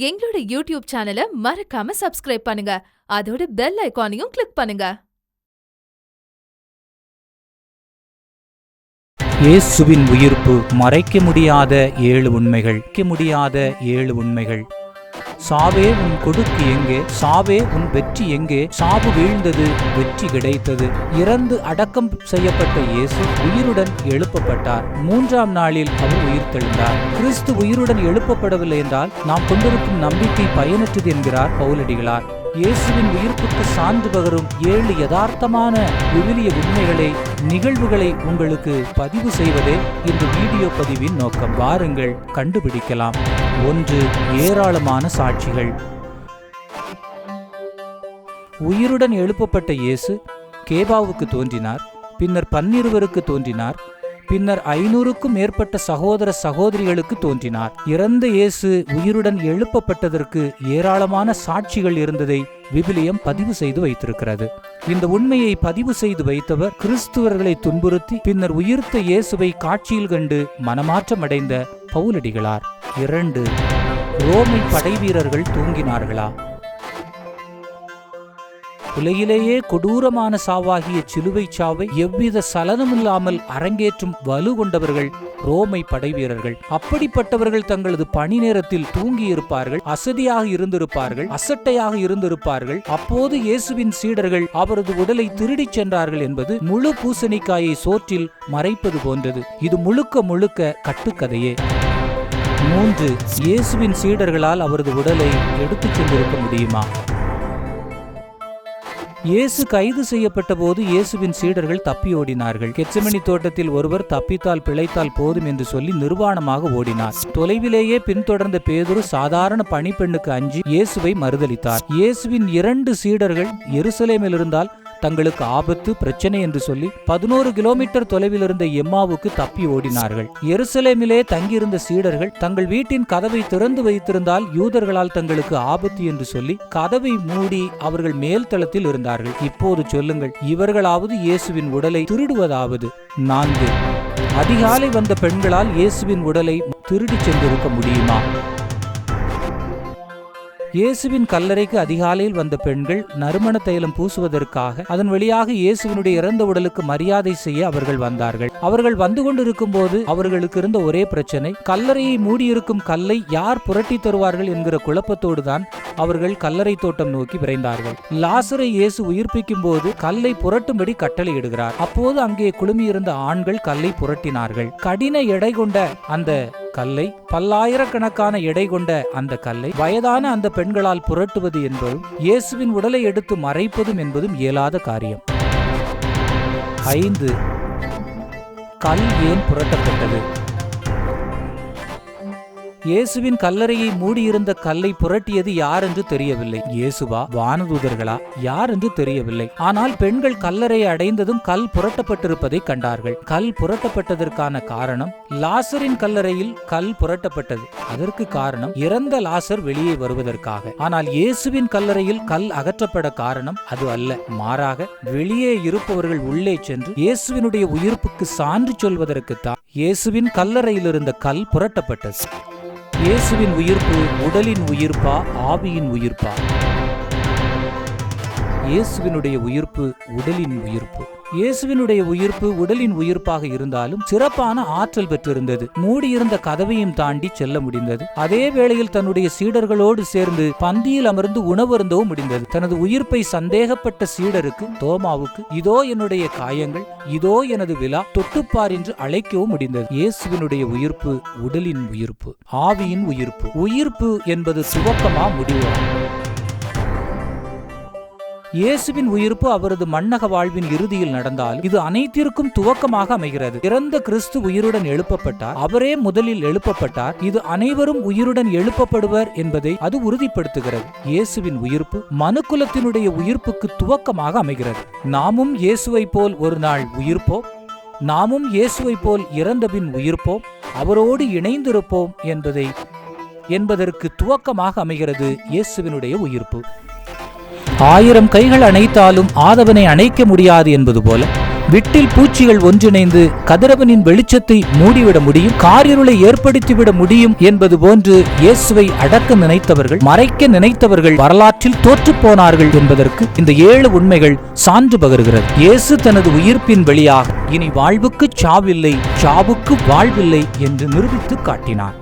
எங்களோட யூடியூப் சேனலை மறக்காம சப்ஸ்கிரைப் பண்ணுங்க. அதோட பெல் ஐகானையும் கிளிக் பண்ணுங்க. இயேசுவின் உயிர்ப்பு மறைக்க முடியாத ஏழு உண்மைகள். முடியாத ஏழு உண்மைகள். சாவே உன் கொடுக்கு எங்கே? சாவே உன் வெற்றி எங்கே? சாவு வீழ்ந்தது வெற்றி கிடைத்தது. இறந்து அடக்கம் செய்யப்பட்ட இயேசு உயிருடன் எழுப்பப்பட்டார். மூன்றாம் நாளில் அவர் உயிர் தெழுந்தார். கிறிஸ்து உயிருடன் எழுப்பப்படவில்லை என்றால் நாம் கொண்டிருக்கும் நம்பிக்கை பயனற்றது என்கிறார் பவுலடிகளார். இயேசுவின் உயிர்ப்புக்கு சான்று பகரும் ஏழு யதார்த்தமான விவிலிய உண்மைகளை நிகழ்வுகளை உங்களுக்கு பதிவு செய்வதே இந்த வீடியோ பதிவின் நோக்கம். வாருங்கள் கண்டுபிடிக்கலாம். ஒன்று ஏராளமான சாட்சிகள். உயிருடன் எழுப்பப்பட்ட இயேசு கேபாவுக்கு தோன்றினார் பின்னர் பன்னிருவருக்கு தோன்றினார் பின்னர் ஐநூறுக்கும் மேற்பட்ட சகோதர சகோதரிகளுக்கு தோன்றினார். இறந்த இயேசு உயிருடன் எழுப்பப்பட்டதற்கு ஏராளமான சாட்சிகள் இருந்ததை விபிலியம் பதிவு செய்து வைத்திருக்கிறது. இந்த உண்மையை பதிவு செய்து வைத்தவர் கிறிஸ்துவர்களை துன்புறுத்தி பின்னர் உயிர்த்த இயேசுவை காட்சியில் கண்டு மனமாற்றமடைந்த பவுலடிகளார். இரண்டு ரோமை படைவீரர்கள் தூங்கினார்களா? உலகிலேயே கொடூரமான சாவாகிய சிலுவை சாவை எவ்வித சலனமில்லாமல் அரங்கேற்றும் வலு கொண்டவர்கள் ரோமை படைவீரர்கள். அப்படிப்பட்டவர்கள் தங்களது பணி நேரத்தில் தூங்கியிருப்பார்கள் அசதியாக இருந்திருப்பார்கள் அசட்டையாக இருந்திருப்பார்கள். அப்போது இயேசுவின் சீடர்கள் அவரது உடலை திருடிச் சென்றார்கள் என்பது முழு பூசணிக்காயை சோற்றில் மறைப்பது போன்றது. இது முழுக்க முழுக்க கட்டுக்கதையே. மூன்று இயேசுவின் சீடர்களால் அவரது உடலை எடுத்துச் சென்றிருக்க முடியுமா? இயேசு கைது செய்யப்பட்ட போது இயேசுவின் சீடர்கள் தப்பி ஓடினார்கள். கெச்சமணி தோட்டத்தில் ஒருவர் தப்பித்தால் பிழைத்தால் போதும் என்று சொல்லி நிர்வாணமாக ஓடினார். தொலைவிலேயே பின்தொடர்ந்த பேதுரு சாதாரண பணிப்பெண்ணுக்கு அஞ்சி இயேசுவை மறுதளித்தார். இயேசுவின் இரண்டு சீடர்கள் எருசலேமில் இருந்தால் தங்களுக்கு ஆபத்து பிரச்சனை என்று சொல்லி பதினோரு கிலோமீட்டர் தொலைவில் இருந்த எம்மாவுக்கு தப்பி ஓடினார்கள். எருசலேமிலே தங்கியிருந்த சீடர்கள் தங்கள் வீட்டின் கதவை திறந்து வைத்திருந்தால் யூதர்களால் தங்களுக்கு ஆபத்து என்று சொல்லி கதவை மூடி அவர்கள் மேல் தளத்தில் இருந்தார்கள். இப்போது சொல்லுங்கள் இவர்களாவது இயேசுவின் உடலை திருடுவதாவது? நான்கு. அதிகாலை வந்த பெண்களால் இயேசுவின் உடலை திருடிச் சென்றிருக்க முடியுமா? இயேசுவின் கல்லறைக்கு அதிகாலையில் வந்த பெண்கள் நறுமண தைலம் பூசுவதற்காக அதன் வழியாக இயேசுவினுடைய இறந்த உடலுக்கு மரியாதை செய்ய அவர்கள் வந்தார்கள். அவர்கள் வந்து கொண்டிருக்கும் போது அவர்களுக்கு இருந்த ஒரே பிரச்சனை கல்லறையை மூடியிருக்கும் கல்லை யார் புரட்டி தருவார்கள் என்கிற குழப்பத்தோடு தான் அவர்கள் கல்லறை தோட்டம் நோக்கி விரைந்தார்கள். லாசரை இயேசு உயிர்ப்பிக்கும் போது கல்லை புரட்டும்படி கட்டளையிடுகிறார் அப்போது அங்கே குழுமியிருந்த ஆண்கள் கல்லை புரட்டினார்கள். கடின எடை கொண்ட அந்த கல்லை பல்லாயிரக்கணக்கான எடை கொண்ட அந்த கல்லை வயதான அந்த பெண்களால் புரட்டுவது என்பதும் இயேசுவின் உடலை எடுத்து மறைப்பதும் என்பதும் இயலாத காரியம். ஐந்து கல் ஏன் புரட்டப்பட்டது? இயேசுவின் கல்லறையை மூடியிருந்த கல்லை புரட்டியது யார் என்று தெரியவில்லை. இயேசுவா வானதூதர்களா? யார் என்று தெரியவில்லை. ஆனால் பெண்கள் கல்லறையை அடைந்ததும் கல் புரட்டப்பட்டிருப்பதை கண்டார்கள். கல் புரட்டப்பட்டதற்கான காரணம் லாசரின் கல்லறையில் கல் புரட்டப்பட்டது. அதற்கு காரணம் இறந்த லாசர் வெளியே வருவதற்காக. ஆனால் இயேசுவின் கல்லறையில் கல் அகற்றப்பட காரணம் அது அல்ல. மாறாக வெளியே இருப்பவர்கள் உள்ளே சென்று இயேசுவினுடைய உயிர்ப்புக்கு சான்று சொல்வதற்குத்தான் இயேசுவின் கல்லறையில் இருந்த கல் புரட்டப்பட்டது. இயேசுவின் உயிர்ப்பு உடலின் உயிர்ப்பா ஆவியின் உயிர்ப்பா? இயேசுவினுடைய உயிர்ப்பு உடலின் உயிர்ப்பு. இயேசுவினுடைய உயிர்ப்பு உடலின் உயிர்ப்பாக இருந்தாலும் சிறப்பான ஆற்றல் பெற்றிருந்தது. மூடியிருந்த கதவையும் தாண்டி செல்ல முடிந்தது. அதே வேளையில் தன்னுடைய சீடர்களோடு சேர்ந்து பந்தியில் அமர்ந்து உணவருந்தவும் முடிந்தது. தனது உயிர்ப்பை சந்தேகப்பட்ட சீடருக்கு தோமாவுக்கு இதோ என்னுடைய காயங்கள் இதோ எனது விழா தொட்டுப்பார் என்று அழைக்கவும் முடிந்தது. இயேசுவினுடைய உயிர்ப்பு உடலின் உயிர்ப்பு ஆவியின் உயிர்ப்பு. உயிர்ப்பு என்பது துவக்கமா முடிவாகும் இயேசுவின் உயிர்ப்பு அவரது மன்னக வாழ்வின் இறுதியில் நடந்தால் இது அனைத்திற்கும் துவக்கமாக அமைகிறது. இறந்த கிறிஸ்து உயிருடன் எழுப்பப்பட்டார். அவரே முதலில் எழுப்பப்பட்டார். இது அனைவரும் உயிருடன் எழுப்பப்படுவர் என்பதை அது உறுதிப்படுத்துகிறது. இயேசுவின் உயிர்ப்பு மனுக்குலத்தினுடைய உயிர்ப்புக்கு துவக்கமாக அமைகிறது. நாமும் இயேசுவை போல் ஒரு நாள் உயிர்ப்போம். நாமும் இயேசுவை போல் இறந்தபின் உயிர்ப்போம். அவரோடு இணைந்திருப்போம் என்பதை என்பதற்கு துவக்கமாக அமைகிறது இயேசுவினுடைய உயிர்ப்பு. ஆயிரம் கைகள் அணைத்தாலும் ஆதவனை அணைக்க முடியாது என்பது போல விட்டில் பூச்சிகள் ஒன்றிணைந்து கதிரவனின் வெளிச்சத்தை மூடிவிட முடியும் காரிருளை ஏற்படுத்திவிட முடியும் என்பது போன்று இயேசுவை அடக்க நினைத்தவர்கள் மறைக்க நினைத்தவர்கள் வரலாற்றில் தோற்றுப் போனார்கள் என்பதற்கு இந்த ஏழு உண்மைகள் சான்று பகருகிறது. இயேசு தனது உயிர்ப்பின் வழியாக இனி வாழ்வுக்கு சாவில்லை சாவுக்கு வாழ்வில்லை என்று நிரூபித்து காட்டினார்.